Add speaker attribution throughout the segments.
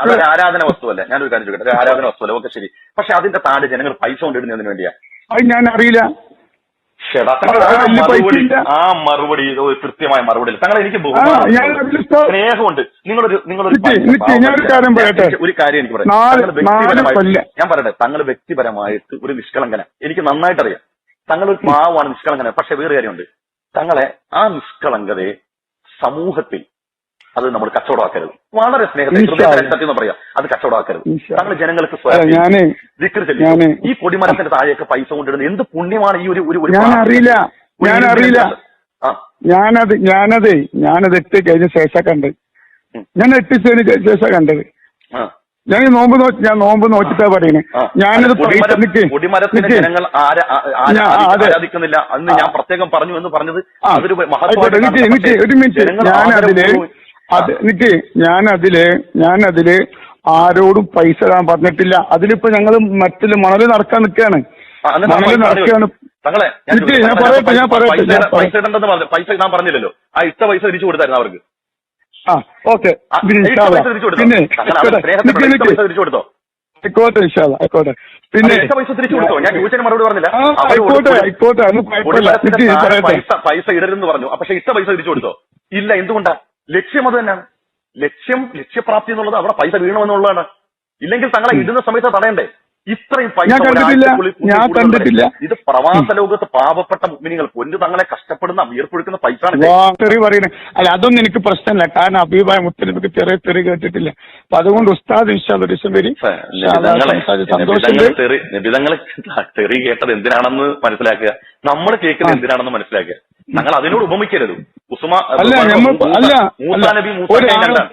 Speaker 1: അതൊരു ആരാധന വസ്തുവല്ല? ഞാനൊരു കാര്യം ചോദിക്കട്ടെ. ഒരു ആരാധന വസ്തുവല്ല? ഓക്കെ ശരി. പക്ഷെ അതിന്റെ താഴെ ജനങ്ങൾ പൈസ കൊണ്ടിടുന്നതിന് വേണ്ടിയാ.
Speaker 2: അത് ഞാൻ അറിയില്ല. ആ,
Speaker 1: മറുപടി. ആ കൃത്യമായ മറുപടി തങ്ങൾ എനിക്ക് സ്നേഹമുണ്ട്. നിങ്ങളൊരു നിങ്ങളൊരു. ഒരു കാര്യം എനിക്ക് പറയാം. ഞാൻ പറയട്ടെ. തങ്ങൾ വ്യക്തിപരമായിട്ട് ഒരു നിഷ്കളങ്കന. എനിക്ക് നന്നായിട്ട് അറിയാം തങ്ങൾ ഒരു പാവമാണ് നിഷ്കളങ്കന. പക്ഷെ വേറെ കാര്യമുണ്ട്. തങ്ങളെ ആ നിഷ്കളങ്കതയെ സമൂഹത്തിൽ അത് നമ്മൾ കച്ചവടമാക്കരുത്. വളരെ സ്നേഹത്തിൽ. പറയാം. അത് കച്ചവടമാക്കരുത്. താങ്കൾ ജനങ്ങൾക്ക് സ്വയം ഈ പൊടിമരത്തിന്റെ താഴെയൊക്കെ പൈസ കൊണ്ടിടുന്നത് എന്ത് പുണ്യമാണ് ഈ ഒരു ഒരു
Speaker 2: ഞാൻ അറിയില്ല ഞാൻ അറിയില്ല ഞാനത് ഞാനത് ഞാനത് എട്ട് കഴിഞ്ഞ ശേഷം കണ്ടത്. ഞാൻ എട്ടിച്ചതിന് ശേഷം കണ്ടത്. ഞാൻ ഈ നോമ്പ് നോക്കി ഞാൻ നോമ്പ് നോക്കിട്ടാ
Speaker 1: പറയണേ.
Speaker 2: ഞാനത്
Speaker 1: ആരാധിക്കുന്നില്ല. അന്ന് ഞാൻ പ്രത്യേകം പറഞ്ഞു എന്ന് പറഞ്ഞത് അതൊരു
Speaker 2: ഒരു മിനിറ്റ്. ഞാൻ
Speaker 1: അതിൽ
Speaker 2: അത് നിക്ക് ഞാൻ അതിൽ ഞാൻ അതിൽ ആരോടും പൈസ ഇടാൻ പറഞ്ഞിട്ടില്ല. അതിലിപ്പോ ഞങ്ങൾ മറ്റിൽ മണൽ നടക്കാൻ നിൽക്കുകയാണ്
Speaker 1: മണൽ
Speaker 2: നടക്കുകയാണ്
Speaker 1: തങ്ങളെ ഞാൻ
Speaker 2: നിക്ക്, ഞാൻ
Speaker 1: തങ്ങളെ
Speaker 2: പറയട്ടെ, ഞാൻ പറയട്ടെ,
Speaker 1: പൈസ
Speaker 2: ഞാൻ
Speaker 1: ഇട- പൈസ ഇടണ്ടെന്ന് പറഞ്ഞു പൈസ ഞാൻ പറഞ്ഞില്ലല്ലോ. ആ ഇട്ട പൈസ തിരിച്ചു കൊടുത്തായിരുന്നു അവർക്ക്.
Speaker 2: ആ ഓക്കെ.
Speaker 1: ആ, ഇട്ട പൈസ തിരിച്ചു കൊടുത്തോ?
Speaker 2: പിന്നെ
Speaker 1: തങ്ങൾ അവരുടെ
Speaker 2: നിക്ക്,
Speaker 1: സ്നേഹത്തെ ഇട്ട
Speaker 2: നിക്ക്.
Speaker 1: പൈസ തിരിച്ചു കൊടുത്തോ?
Speaker 2: ആയിക്കോട്ടെ ഇൻഷാല്ലാ, ആയിക്കോട്ടെ.
Speaker 1: പിന്നെ ഇട്ട പൈസ തിരിച്ചു കൊടുത്തോ? ഞാൻ മറുപടി പറഞ്ഞില്ല.
Speaker 2: ആ, ആയിക്കോട്ടെ. ആയിക്കോട്ടെ അത് കുഴപ്പമില്ല.
Speaker 1: പൊടിമരത്തിന്റെ
Speaker 2: നിക്ക്, ഞാൻ
Speaker 1: താഴെ
Speaker 2: പറയട്ടെ.
Speaker 1: പൈസ പൈസ ഇടരുതെന്ന് പറഞ്ഞു. പക്ഷെ ഇഷ്ട പൈസ തിരിച്ചു കൊടുത്തോ? ഇല്ല എന്തുകൊണ്ടാ? ലക്ഷ്യം അത് തന്നെയാണ് ലക്ഷ്യം ലക്ഷ്യപ്രാപ്തി എന്നുള്ളത് അവിടെ പൈസ വീണമെന്നുള്ളതാണ് ഇല്ലെങ്കിൽ തങ്ങളെ ഇടുന്ന സമയത്ത് തടയണ്ടേ? ഇത്രയും പൈസ
Speaker 2: ഞാൻ കണ്ടിട്ടില്ല.
Speaker 1: ഇത് പ്രവാസ ലോകത്ത് പാവപ്പെട്ട മുഗ്മിനികൾ പൊന്നു തങ്ങളെ കഷ്ടപ്പെടുന്ന വീർപ്പൊഴുക്കുന്ന പൈസ
Speaker 2: പറയുന്നത് അല്ല അതൊന്നും എനിക്ക് പ്രശ്നമില്ല. കാരണം അഭിപ്രായ ഒത്തിരി ചെറിയ തെറി കേട്ടിട്ടില്ല. അപ്പൊ അതുകൊണ്ട് ഉസ്താദ് ഇൻഷാൽ ഒരു ദിവസം വരും. ഇൻഷാ അല്ലാ, സംസാരിച്ച് സന്തോഷമുണ്ട്.
Speaker 1: നിബിതങ്ങൾ തെറി കേട്ടത് എന്തിനാണെന്ന് മനസ്സിലാക്കുക. നമ്മൾ കേൾക്കുന്നത് എന്തിനാണെന്ന് മനസ്സിലാക്കുക. ഞങ്ങൾ അതിനോട് ഉപമിക്കരുത്. ഉസ്മാ
Speaker 2: അല്ല, ഞമ്മ- അല്ല,
Speaker 1: മൂസാ
Speaker 2: അല്ല.
Speaker 1: നബി
Speaker 2: ഒരു
Speaker 1: മൂസാക്കയും
Speaker 2: ആൾ
Speaker 1: രണ്ടാണ്.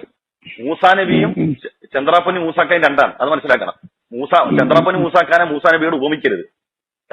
Speaker 1: മൂസാ നബിയും. ചന്ദ്രാപ്പനും രണ്ടാണ്. അത് മനസ്സിലാക്കണം. മൂസ ചന്ദ്രാപ്പനും മൂസാക്കാനെ മൂസാ നബിയോട് ഉപമിക്കരുത്.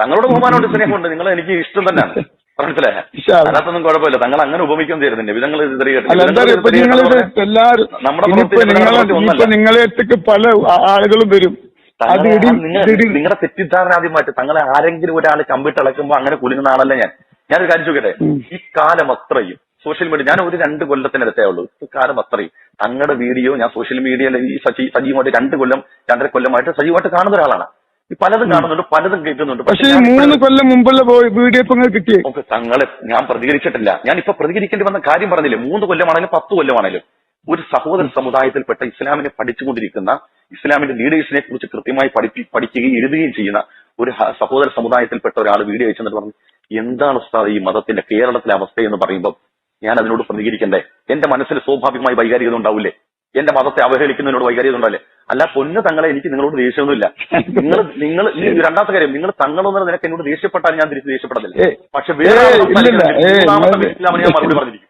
Speaker 1: തങ്ങളോട് ബഹുമാനമുണ്ട് സ്നേഹമുണ്ട്. നിങ്ങൾ എനിക്ക് ഇഷ്ടം തന്നെയാണ്. മനസ്സിലായ?
Speaker 2: ഇൻഷാ അല്ലാ.
Speaker 1: അതിനകത്തൊന്നും കുഴപ്പമില്ല. തങ്ങൾ അങ്ങനെ ഉപമിക്കാൻ ചെയ്തിരുന്നില്ല വിധങ്ങൾ.
Speaker 2: അല്ല എന്താ
Speaker 1: വിധങ്ങൾ
Speaker 2: ഇപ്പൊ
Speaker 1: തെറി
Speaker 2: നിങ്ങളിത്
Speaker 1: കേട്ടത്
Speaker 2: എല്ലാരും
Speaker 1: നമ്മുടെ
Speaker 2: ഇനിയിപ്പോ
Speaker 1: പ്രവൃത്തി
Speaker 2: നിങ്ങളെ
Speaker 1: ഒന്നല്ല.
Speaker 2: നിങ്ങളെ അടുത്തേക്ക് പല ആ- ആളുകളും വരും. അത്
Speaker 1: തങ്ങളെ
Speaker 2: ഇടി
Speaker 1: നിങ്ങൾ
Speaker 2: ഇടി
Speaker 1: നിങ്ങളുടെ തെറ്റിദ്ധാരണ ആദ്യം മാറ്റി. തങ്ങളെ ആരെങ്കിലും ഒരാൾ കമ്പിട്ട് ഇളക്കുമ്പോ അങ്ങനെ കുലുങ്ങുന്ന ആളല്ല ഞാൻ. ഞാനൊരു കാര്യം ചോദിക്കട്ടെ? ഈ കാലം അത്രയും സോഷ്യൽ മീഡിയ ഞാൻ ഒരു രണ്ട് കൊല്ലത്തിനടുത്തേ ഉള്ളൂ. കാലം അത്രയും. തങ്ങളുടെ വീഡിയോ ഞാൻ സോഷ്യൽ മീഡിയയിൽ ഈ സജി സജീവമായിട്ട് രണ്ട് കൊല്ലം രണ്ടര കൊല്ലമായിട്ട് സജീവമായിട്ട് കാണുന്ന ഒരാളാണ്. ഈ പലതും കാണുന്നുണ്ട് പലതും കേൾക്കുന്നുണ്ട്.
Speaker 2: പക്ഷേ മൂന്ന് കൊല്ലം മുമ്പുള്ള വീഡിയോ കിട്ടിയേ?
Speaker 1: ഓക്കെ തങ്ങളെ ഞാൻ പ്രതികരിച്ചിട്ടില്ല. ഞാൻ ഇപ്പൊ പ്രതികരിക്കേണ്ടി വന്ന കാര്യം പറഞ്ഞില്ലേ? മൂന്ന് കൊല്ലമാണെങ്കിലും പത്ത് കൊല്ലമാണെങ്കിലും ഒരു സഹോദര സമുദായത്തിൽപ്പെട്ട ഇസ്ലാമിനെ പഠിച്ചുകൊണ്ടിരിക്കുന്ന ഇസ്ലാമിന്റെ ലീഡേഴ്സിനെ കുറിച്ച് കൃത്യമായി പഠിപ്പി പഠിക്കുകയും എഴുതുകയും ചെയ്യുന്ന ഒരു സഹോദര സമുദായത്തിൽപ്പെട്ട ഒരാൾ വീഡിയോ അയച്ചെന്നിട്ട് പറഞ്ഞു എന്താണ് ഉസ്താദ് ഈ മതത്തിന്റെ കേരളത്തിലെ അവസ്ഥ എന്ന് പറയുമ്പോൾ ഞാൻ അതിനോട് പ്രതികരിക്കണ്ടേ? എന്റെ മനസ്സിൽ സ്വാഭാവികമായി വൈകാരികത ഉണ്ടാവില്ലേ? എന്റെ മതത്തെ അവഹേളിക്കുന്നതിനോട് വൈകാരികത ഉണ്ടാവില്ലേ? അല്ല പൊന്ന് തങ്ങളെ എനിക്ക് നിങ്ങളോട് ദേഷ്യമൊന്നുമില്ല. നിങ്ങൾ നിങ്ങൾ രണ്ടാമത്തെ കാര്യം നിങ്ങൾ തങ്ങളൊന്നും നിനക്ക് എന്നോട് ദേഷ്യപ്പെട്ടാൽ ഞാൻ തിരിച്ച് ദേഷ്യപ്പെടത്തില്ല. പക്ഷെ വേറെ മറുപടി പറഞ്ഞിരിക്കും